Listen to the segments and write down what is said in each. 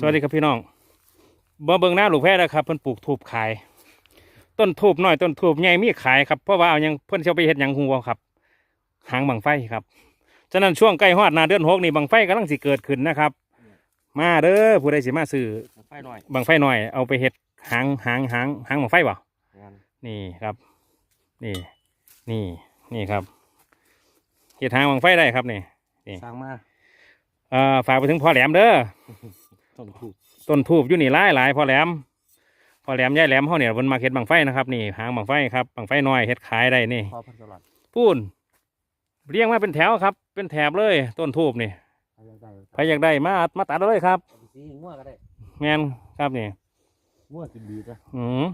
สวัสดีครับพี่น้องบ่เบิ่งหน้าลูกแพทย์นะครับเพิ่นปลูกทูบขาย ต้นทูบน้อยต้นทูบใหญ่มีขายครับเพราะว่าเอาหยังเพิ่นสิเอาไปเฮ็ดหยังฮู้บ่ครับ หางบังไฟครับฉะนั้นช่วงใกล้ฮอดหน้าเดือนหกนี่บังไฟกำลังสิเกิดขึ้นนะครับ มาเด้อผู้ใดสิมาซื้อไฟหน่อยบังไฟน้อยเอาไปเฮ็ดหางหางหางหางบังไฟบ่งานนี่ครับ นี่ นี่นี่ครับเฮ็ดหางบังไฟได้ครับนี่นี่สร้างมาเอ่อฝากไปถึงพ่อแหลมเด้อ ต้นถูกต้นทูบอยู่นี่หลายหลายพอแหลมพอแหลมย่ายแหลมเขาเนี่ยเพิ่นมาเฮ็ดบังไฟนะครับนี่หางบังไฟครับบังไฟน้อยเฮ็ดขายได้นี่พอพันตลอดพูนเรียงมาเป็นแถวครับ เป็นแถบเลยต้นทูบนี่ใครอยากได้ใครอยากได้มามาตัดเอาเลยครับเอาไปสีงัวก็ได้แมนครับนี่งัวกินดีจ้ะอืม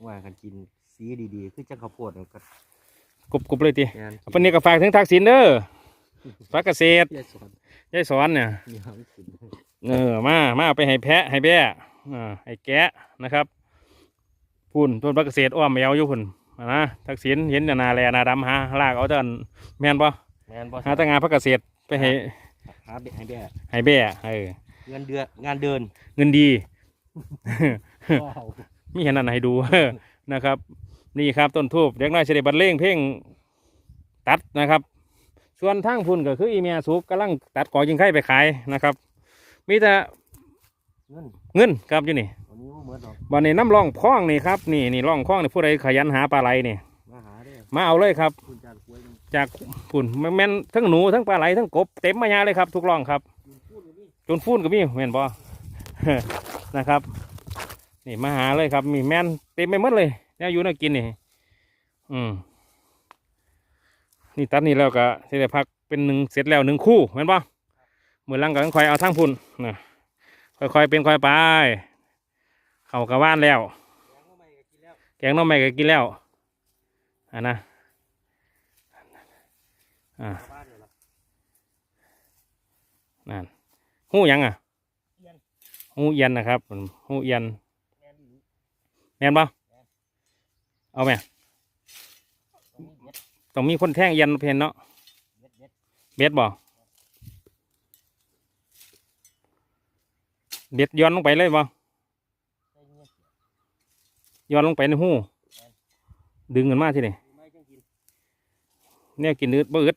งัวกันกินสีดีๆคือจังข้าวโพดเนี่ยก็กรุบกรุบเลยทีงานวันนี้ก็ฝากถึงทักษิณเด้อฝากเกษตรเพี้ ยสอนยายสอนเนี่ยมีหางกินเออมามาเอาไปให้แพะให้แบะอ่าให้แกะนะครับพุ่นต้นพักเกษตรอ้อมแมวอยู่พุ่นนะทักษิณเห็นแต่นาแลนาดำหาลากเอาแต่อันแมนปะแมนบอหาแต่งานพักเกษตรไปให้หาเบ็ดให้แบ่ให้แบะเออเงินเดือนงานเดินเงินดีว้าวมีเห็นอันให้ดูนะครับ นี่ครับต้นทูบเด็กน้อยเฉลยบันเลงเพลงตัดนะครับ ส่วนทางพุ่นก็คืออีเมียสุกกำลังตัดกอยิงไข่ไปขายนะครับ มีแต่เงินเงินครับอยู่นี่วันนี้ว่าเหมือนหรอกวันนี้น้ำร่องคล้องนี่ครับนี่นี่ร่องคล้องนี่ผู้ใดขยันหาปลาไหลนี่มาหาได้มาเอาเลยครับ คุณจานกล้วยนี่จากพุ่นแม่นทั้งหนูทั้งปลาไหลทั้งกบเต็มมายาเลยครับทุกร่องครับพูดเลยนี่จนฟูนก็มีแม่นบ่นะครับ นี่มาหาเลยครับ มีแม่นเต็มไปหมดเลยแนวอยู่น่ากินนี่ อืม นี่ตัดนี่แล้วก็เสร็จพักเป็นหนึ่งเสร็จแล้วหนึ่งคู่แม่นบ่มือหลังก็ค่อยเอาทั้งพุ่นนะค่อยๆเป็นค่อยไปเขากระว่านแล้วแกงก็ไม่ก็กินแล้วแกงหน้องใหม่ก็กินแล้วอะนะอ่าชาวบ้านเนี่ยล่ะนั่นหู้หยังอะหู้เอียนนะครับหู้เอียนแมนดีแม่นปะเอาไหม ตรงนี้เบ็ดต้องมีคนแท่งเอียนเพนเนาะเบ็ดเบ็ดเบ็ดบ่เบ็ดย้อนลงไปเลยบ่ใส่เงี้ยย้อนลงไปในหู้ดึงกันมาทีนี่ไม่จังกินเนี่ยกินอึดบ่อึด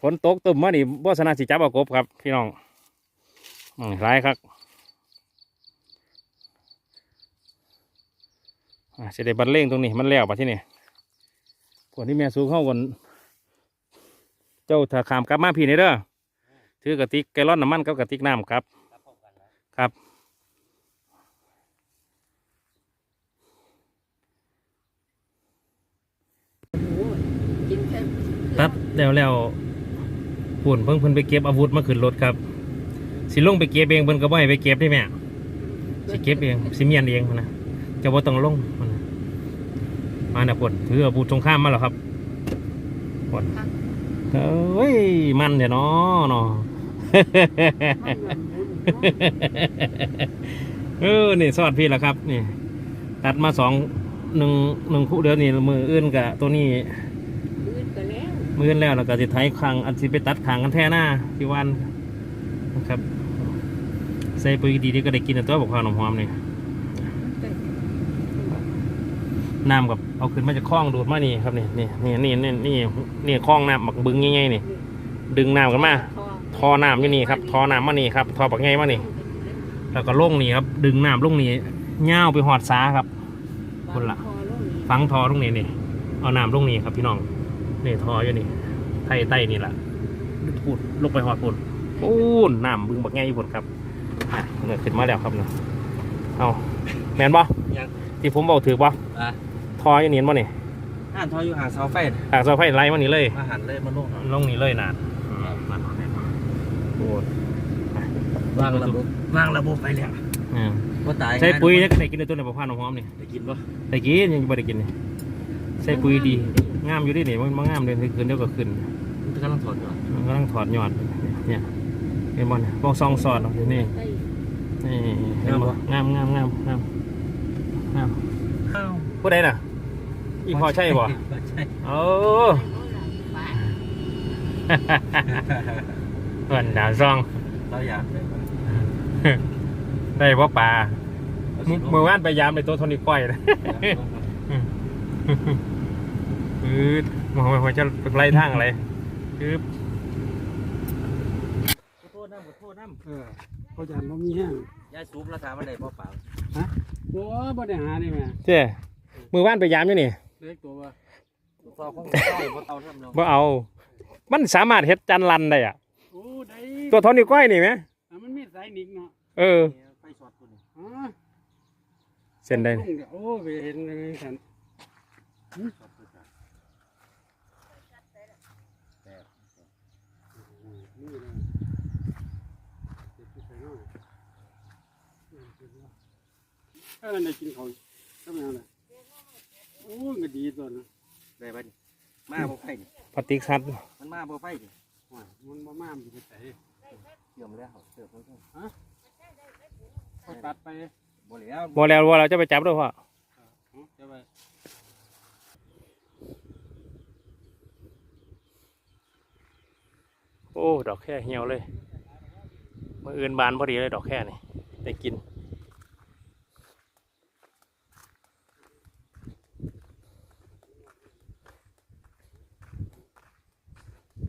ฝนตกตุ่มมานี่บ่สนาสิจับเอากบครับ พี่น้องอืมหลายครับอ่าสิได้บันเลงตรงนี้มันแล้วปะที่นี่ พวกที่แม่สูงเข้ากันเจ้าถ้าขามกลับมาพี่นี่เด้อถือกระติกแกลอนน้ำมันกับกระติกน้ำครับรับครับแค่ตัดแล้วแล้วปุ่นเพิ่งเพิ่นไปเก็บอาวุธมาขึ้นรถครับ สิลงไปเก็บเองเพิ่นก็บ่ให้ไปเก็บได้แม่สิเก็บเองสิเมียนเองนะจะบ่ต้องลงพุ่น มาน่ะปุ่นถืออาวุธสงครามมาแล้วครับปุ่นเอ้ยมันเดี๋ยวเนาะเนาะเออนี่สวัสดีแล้วครับนี่ตัดมาสองหนึ่งหนึ่งคู่เดียวนี่มืออื่นกับตัวนี้มืดก็แล้วมื้อแล้วเราก็สิไถคางอันสิไปตัดคางกันแท่หน้าที่วันนะครับใส่ปุ๋ยดีๆก็ได้กินแต่ตัวบอกความหอมๆนี่ น้ำกับเอาขึ้นมาจากคลองดูดมานี่ครับนี่นี่นี่นี่นี่นี่นี่คลองน้ำบักบึงง่ายๆนี่ ดึงน้ำกันมาทอน้ำอยู่นี่ครับทอน้ำมานี่ครับทอบักไงมานี่แล้วก็ลงนี่ครับ ดึงน้ำลงนี่ย่าวไปหอดสาครับคนละฟังทอตรงนี้นี่เอาน้ำลงนี่ครับพี่น้องนี่ทออยู่นี่ไทยใต้นี่แหละพูดลงไปหอดพูดปูนน้ำบึงบักแง่ญี่ปุ่นครับอะเงินขึ้นมาแล้วครับเนาะเอาแมนบ่ยังที่ผมบอกถือบ่อะ ทออยู่นี่บ่นี่อ่านทออยู่หางเสาไฟน่ะหากเสาไฟไล่มานี่เลยมาหันเลยมาลงลงนี่เลยนานอืมนั่นโอ้ยวางระบบวางระบบไปแล้วอ่าว่าตายใส่ปุ๋ยแล้วก็ได้กินในตัวในบ่ผ่านหอมนี่ได้กินปะได้กินยังบ่ได้กินนี่ใส่ปุ๋ยดีงามอยู่ดินี่มันบ่งามเลยคืนเดียวก็ขึ้นมันกำลังถอดอยู่มันกำลังถอดยอดเนี่ยเห็นบอลพวกซองสอดเนาะนี่นี่เห็นบ่งามงามงามงามงามอ้าวผู้ใดน่ะ อีพอใช่บ่ใช่โอ้เพื่อนดาวซอง เราอยากเลยได้บ่ปลามื้อเมื่อวานไปยามในตัวโทนี่ก้อยนะอือมองไปว่าจะไล่ทางอะไรคือขอโทษน้ำขอโทษน้เออเขาจะบ่มีแห้งำยายสูบแล้วถามว่าได้เปล่าเปล่าโอ้บ่ได้หานี่แม่เจ้มือว่านไปยามอยู่นี่ เล็กตัวว่าซอคงได้เพราะเตาทำเนาะบ่เอา มันสามารถเฮ็ดจันรันได้อะโอ้ได้ตัวเทอนี่ก้อยนี่ไหมอะมันมีสายนิกเนาะเออไฟช็อตคนนี้อ๋อเส้นได้ลุงเดี๋ยวโอ้ไปเห็นเลยสันหึนี่เลยเก็บไปใส่หน่อยเออได้กินเขาวทำยังไงโอ้ยก็ดีตัวนะได้ป่ะนี่มาบ่ไฟนี่พลาสติกซัดมันมาบ่ไฟนี่ว้ายมันบ่มามันจะไปใส่เกี่ยมแล้วเสิร์ฟแล้วเขาตัดไปบ่แล้วบ่แล้วบ่เราจะไปจับด้วยพ่อเนาะจะไปโอ้ ดอกแค่เหี่ยวเลยมืออื่นบานพอดีเลยดอกแค่นี่ได้กิน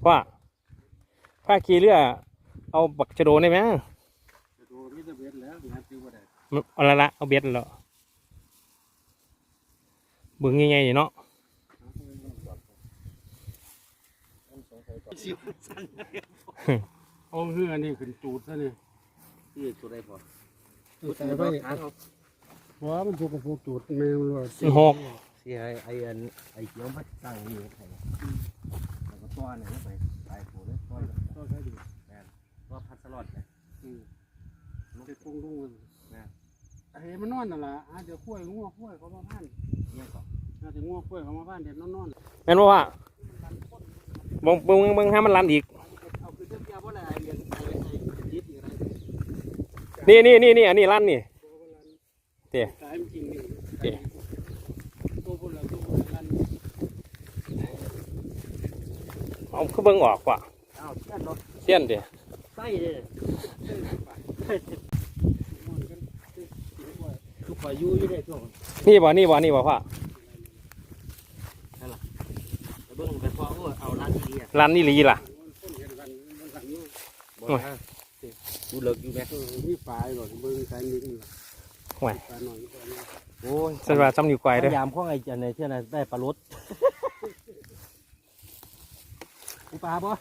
ว่าผ้าขี่เรือเอาบักชะโดได้ไหมจะดูมิตรเวทแล้วงานซื้อบ่ได้เอาละละเอาเบ็ดแล้วบึงยังไงเนาะเอาเรือนี่ขึ้นจูดซะนี่นี่ตัวได้พอใส่ไปหัวมันถูกกับพวกจูดแมวเลยมันหกสิให้ไอ้อันไอ้เกี่ยวมาตั้งนี่ให้แล้ วก็ต้อนนี่ไปตายโผล่เลยต้อนก็ใช้ดีต้อพัดสลอดเลยอืมมันจะคงรุ่งนเฮ้ยมันนอนน่ะล่ะอาจจะคุ้ยงัวคุ้ยเขามาบ้านเนี่ยก็อนอาจจะงัวคุ้ยเขามาบ้านเด็ดนอนนอนแม่นว่าบิ่งบิ่งบิ่งห้ามันรันอีกนี่นี่นี่นี่อันนี้รันนี่เตี๋ย สายมันจริงนี่ เตี๋ย ตัวพวกเราตัวพวกนั้น เอาคือเบิ่งออกกว่าอ้าวแค่รถเสี้ยนเด้ไส้เลยมันกันกินกล้วยทุกข่อยอยู่อยู่ได้ช่วงนี่บ่นี่บ่นี่บ่พ่อเบิ่งไปพอโอ้เอาร้านดีอะรันนี่ลีล่ะมันคนเห็นกันมันสั่งอยู่บ่นะดูเลิกอยู่แม่มีปลายหรอกเบิ่งสายนิดนี่ห่วยปลาหน่อยปลาน้อยโอ้ยสว่าซ้ำนิ้วก้อยพเด้ยายามข้องไอ้จันในเที่ยนั้นได้ปลารสอุ ปลาบ่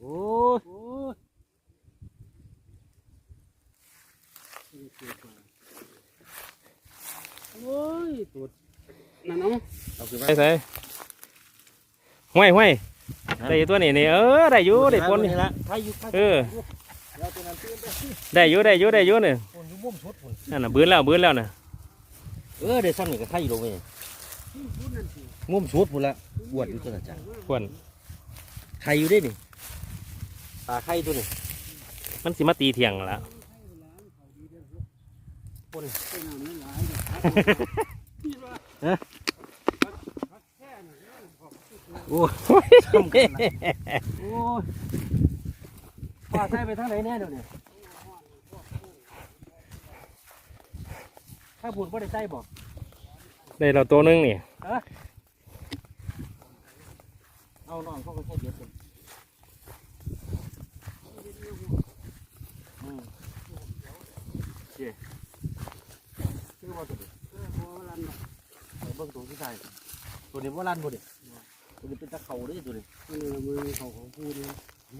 โอ้ยโอ้ยนี่คือปลาโอ้ยตัวนั่นเนาะเอาขึ้นมาใส่ใส่ห้วยห้วยได้อยู่ตัวนี้นี่เออได้อยู่ได้ปนนี่ละใครอยู่ใครเออเดี๋ยวตัวนั้นตื่นไปได้อยู่ได้อยู่ได้อยู่นี่คนอยู่มุมชุดพุ่นนั่นน่ะบื้นแล้วบื้นแล้วน่ะเออได้ซ้ำนี่ก็ใครอยู่ลงไปพูดนั่นสิมุมชุดพุ่นละ ปวดอยู่ตัวนั้นจ้ะควรใครอยู่ได้นี่ปลาใครตัวนี้มันสิมาตีเถียงละไปน้ำไม่หลายแต่ครับพี่ว่าฮะพักแค่นั้นเองผมโอ้ยซ้ำกันละโอ้ยปลาใครไปทางไหนแน่เดี๋ยวนี้ถ้าบุญบ่ได้ใส่บอกได้เราตัวหนึงนี่ เอาน้องเขาก็ใช้เบ็ดเป็นอืมโอเคชื่อว่าตัวนี้เออพอรันน่ะเอาเบิ่งตัวที่ใส่ตัวนี้ว่าลั่นบ่ดิตัวนี้เป็นตะเขาเด้ตัวนี้มันเลยมือเขาของพูดเลยเ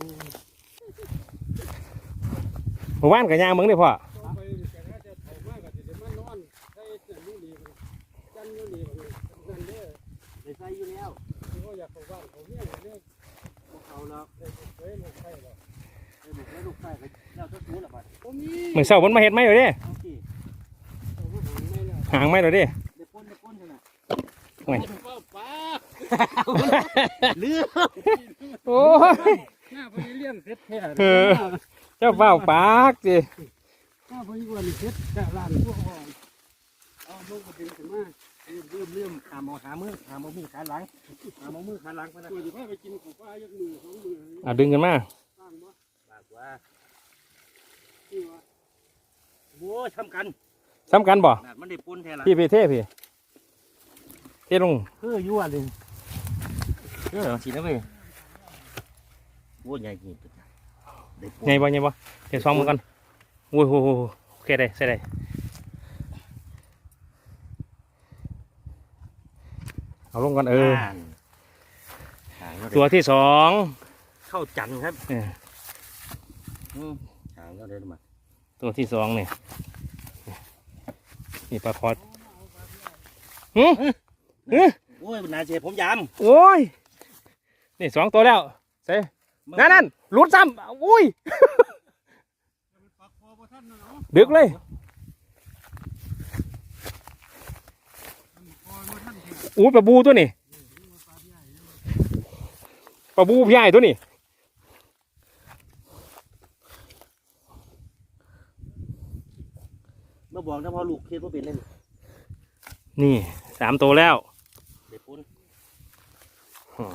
มื่อวานกับยางมึงได้พ่อ ต่อไปแต่ถ้าจะเถ่ามากก็จะได้มานอนใช้เส้นนู่นนี่จันนู่นนี่นั่นเด้อ ได้ใส่อยู่แล้ว เขาอยากเข้าบ้านเขาเนี่ยเรื่อง พวก เขาแล้วเฮ้ยเฮ้ยลูกไข่หรอกไอ้บุกแล้วลูกไส้ก็แล้วจะสู้ละบัดโอ้มีมือเศร้ามันมาเฮ็ดไหมเลยเด้โอเคเขาก็หางไม่แล้วหางไหมเลยเด้เดี๋ยวป้นเดี๋ยวป้นเท่านั้นโอ้ยป้าป้าเลือกโอ้ยหน้าพยเลี้ยงเสร็จแท้เออเจ้าเฝ้าปากสิหน้าพยวันเสร็จแต่ร้านพวกอ่อนเอาลูกกระดิ่งขึ้นมา เริ่มเริ่มเริ่มขามเอาหามือขามเอามือขาหลังขามเอามือขาหลังไปนะตัวจะพาไปกินของป้ายกมือสองมืออะดึงกันมาสร้างบ่ปากกว่าที่ว่าโอ้ยทำกันสำคัญบ่นาดมันได้ปุ้นแท้ละพี่ไปเทพี่เทลงเฮ้ยยั่วเลยเออสีนะเว้ยโอ้ยใหญ่จริงได้ปุ้นไงบ่ไงบ่เดี๋ยวซ้อมมือกันโอ้ยโอ้โหโอเคได้ใส่ได้ เอาลงกันเออห่างห่างก็ได้ตัวที่สองเข้าจันทร์ครับเอออืมห่างก็ได้มาตัวที่สองเนี่ยนี่ปลาคอดหืมหืมโอ้ยนายเสียผมยโอ้ยนี่สองตัวแล้วเซ่ำนั่นนั่นหลุดซ้ำอุ้ยปักคอบ่ทันนะเนาะดึกเลย คอบ่ทันแท้ อุ้ยปลาบูตัวนี้ปลาบูพี่ใหญ่ตัวนี้มาบอกนะพอลูกคิดว่าเป็นเล่นนี่สามตัวแล้วได้ปุ้นอืม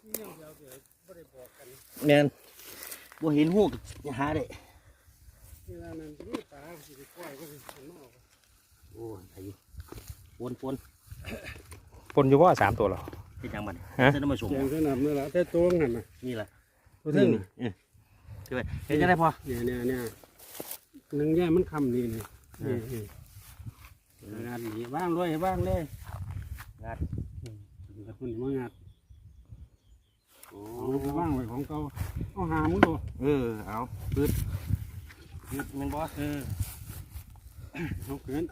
ที่เรื่องเดียวเดี๋ยวบ่ได้บอกกันแมน บ่เห็นหูกหาได้เวลานั้นมีปลาสิได้ปล่อยก็สิมันมาเอาโอ้ยอายุปนปนปนอยู่ว่าสามตัวเหรอที่จังมันฮะจะได้มาชมแกงสนับนี่ล่ะแต่ตัวนั่นน่ะนี่แหละตัวเทิงนี่เออใช่ไหมเห็นจะได้พอเนี่ยเนี่ยเนี่ยหนึงแย่มันคำนี่นี่นี่นี่งานนี่ว่างเลยว่างเลยงัดแต่คนนี้มางาน โอ้ เอาไปว่างไว้ ของเก่าเอาหามึงดูเออเอาปืดปืดแมันบ่เออเอาเกิน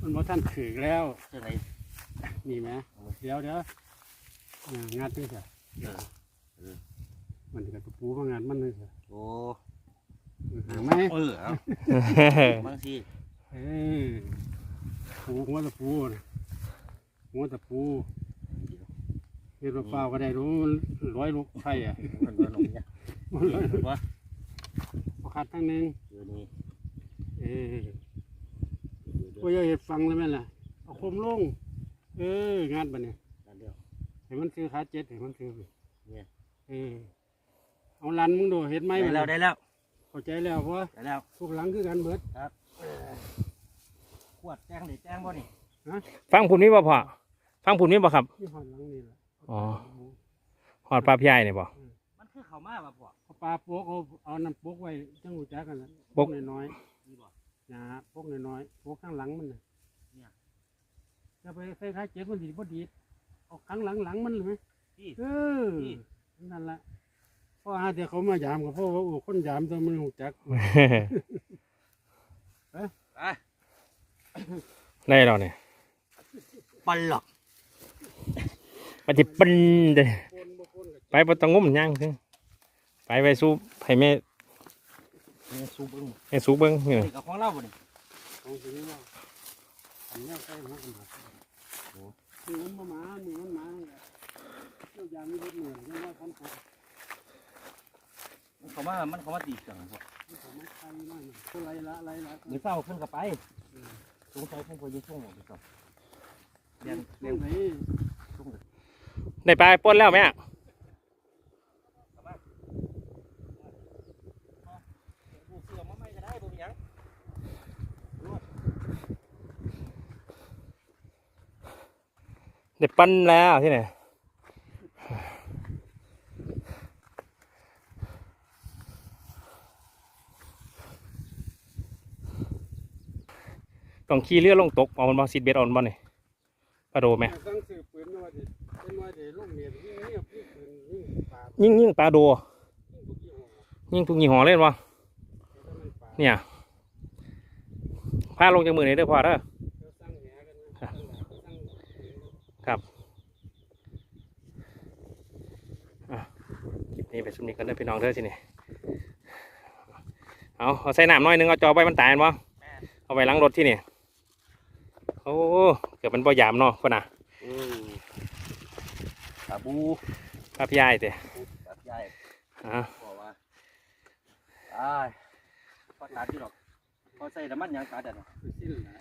มันบ่ท่านถือแล้วจะไหนนี่ไหมเดี๋ยวเดี๋ยวอ่างานนี่สิเออมันกับตัวปูมางานมันนี่สิโอ้หางไหมเออเอาบางทีเอ้ย ปูหัวตะปูนะหัวตะปูเห็นว่าเปล่าก็ได้รู้ร้อยลูกไฟอะมันบ่ลงเนี่ยร้อยเห็นบ่เอาขาดทั้งหนึงเดี๋ยวนี้เอ้ยเดี๋ยวพวกยายเห็ดฟังแล้วแม่นล่ะเอาคมลง เอองานบันเนี่ยนั่นเดียวเห็นมันคือขาเจ็ดเห็นมันคือเนี่ยเออเอาลันมึงดูเห็ดไหมได้แล้วได้แล้วเข้าใจแล้วเพราะว่าได้แล้วทุกหลังคือกันเบิดข วดแจ้งหรือแจ้งบ่นี่ฟังผุนนี้บ่พอฟังผุนนี้บ่ครับที่หอดหลังนี่แหละอ๋อหอดปลาพี่ใหญ่เนี่ยบ่มันคือเขามาบ่พอเอาปลาโป๊กเอาเอาน้ำโป๊กไว้จังหูจักกันละโป๊กน้อยนี่บ่ๆนะโป๊กน้อยๆโป๊กข้างหลังมันน่ะเนี่ยจะไปคล้ายๆเจ็บมันดีบ่ดีดเอาข้างหลังหลังมันเลยไหมพี่เออนี่นั่นแหละเพราะอาเดี๋ยวเขามายามกับพ่อว่าโอ้คนยามตัวมันหูจักไป ได้แล้วเนี่ยปันหลอกมันจะเป็นเด้คนบ่คนกับไปบ่ต้องงมย่างถึงไปไปสู้ให้แม่เนี่ยสูบเบิ้งแม่สู้เบิ่งนี่นี่กับของเราบ่นี่ของสิงว่าอันนี้ใกล้หัวกันหมดโอ้มือมันมาหมามือมันหมาเนี่ยเจ้ายามมีรถเหนื่อยยังว่าคนโกมันเขามามันเขามาตีเครื่องพวกมันของมันใครนั่นคนไรละไรละมือเศร้าขึ้นกับไป สงสัยเพิ่นพอจะช่วงหมดไปก่อนเรียนเรีเรื่ยอนงไหนช่วงได้ปลาปนแล้วแม่ผู้เสื้อมาไม่ก็ได้บ่มีหยังได้ปั้นแล้วที่ไหน ต้องขี่เรือลงตกเอามันบ่ซีดเบ็ดเอามันบ่นี่กระโดดไหมตั้งสื่อปืนมาดิเป็นว่าเดี๋ยวลูกเมียยิ่งเงียบยิ่งปืนยิ่งปราบยิ่งยิ่งปลาโดยิ่งทุกยี่ห้อยิ่งทุกยี่ห้อเล่นวะแต่ถ้ามันปราบเนี่ยพาลงจากมือไหนเด้อพ่อเด้อเดี๋ยวสร้างแหกันนะสร้างหลาสร้างปืนครับอะคลิปนี้ไปสุนิกันเด้อพี่น้องเด้อทีนี่เอาเอาใส่น้ำหน้อยหนึงเอาจอไว้มันตายมั้เอาไว้หล้างรถที่นี่ โอ้เกือบมันบ่ยามเนาะพ่อน่ะเออตาบูพาพี่ยายเตะตัดใหญ่อะบอกว่าอ้ายพอตัดอยู่หรอกพอใส่น้ำมันยางตัดอะเนาะคือสิ้นละ